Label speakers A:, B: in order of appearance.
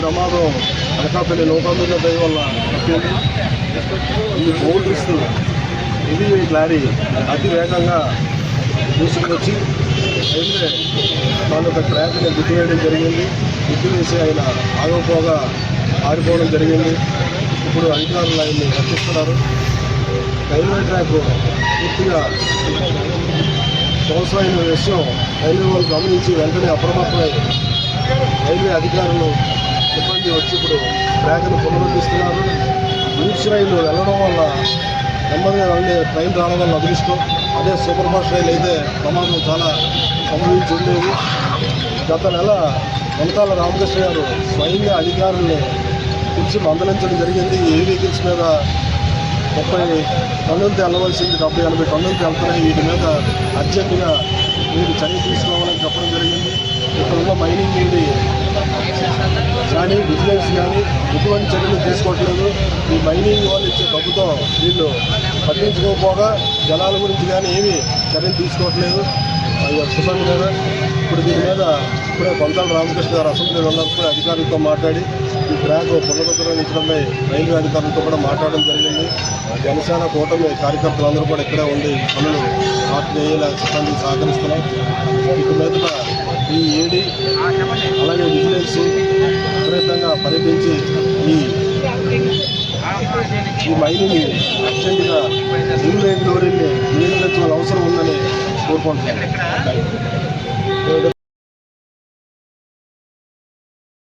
A: ప్రమాదం అనకాపల్లి నూకాంబిక దయ వల్ల ఈ బౌండరీస్ హెవీ లారీ అతి వేగంగా దూసుకువచ్చి రైల్వే యొక్క ట్రాక్ని గుర్తువేయడం జరిగింది. గుర్తు వేసి ఆయన ఆగపోగా ఆడిపోవడం జరిగింది. ఇప్పుడు అధికారులు ఆయన్ని రక్షిస్తున్నారు. రైల్వే ట్రాక్ పూర్తిగా వ్యవసాయం విషయం రైల్వే వాళ్ళు గమనించి వెంటనే అప్రమత్తమై రైల్వే అధికారులు సిబ్బంది వచ్చి ఇప్పుడు ట్రాక్ను పునరుద్ధిస్తున్నారు గూడ్స్ రైలు వెళ్ళడం వల్ల నెమ్మదిగా వెళ్ళే ట్రైన్ రావడం వల్ల అదృష్టం. అదే సూపర్ ఫాస్ట్ రైలు అయితే ప్రమాదం చాలా సంభవించి ఉండేది. గత నెల వెంకాల రామకృష్ణ గారు స్వయంగా అధికారుల్ని కూర్చి మందలించడం జరిగింది. ఏ వెహికల్స్ మీద ముప్పై టన్నులతో వెళ్ళవలసింది డెబ్బై ఎనభై టన్నులతో వెళ్తున్నాయి వీటి మీద అర్జెంటుగా మీరు చర్య తీసుకోవాలని చెప్పడం జరిగింది. ఇక్కడ ఉన్న మైనింగ్ వెళ్ళి ఎటువంటి చర్యలు తీసుకోవట్లేదు. ఈ మైనింగ్ వాళ్ళు ఇచ్చే డబ్బుతో వీళ్ళు పట్టించుకోకపోగా జలాల గురించి కానీ ఏమీ చర్యలు తీసుకోవట్లేదు. అది సిబ్బంది మీద ఇప్పుడు దీని మీద ఇప్పుడే కొంతాల రామకృష్ణ గారు అసెంబ్లీలో ఉన్నప్పుడు అధికారులతో మాట్లాడి ఈ ట్రాక్ పునరుద్ధరించడంపై రైల్వే అధికారులతో కూడా మాట్లాడడం జరిగింది. జనసేన కూటమి కార్యకర్తలందరూ కూడా ఇక్కడే ఉండి పనులు స్టార్ట్ చేయాలి సిబ్బంది సహకరిస్తున్నాం. ఇక మీదట ఈ ఏడి అలాగే విజిలెన్స్ విపరీతంగా పర్యటించి ఈ ఈ మైనింగ్ అర్జెంటుగా న్యూ రేట్ లోరీని నియంత్రించాల్సిన అవసరం ఉందని కోరుకుంటున్నాను.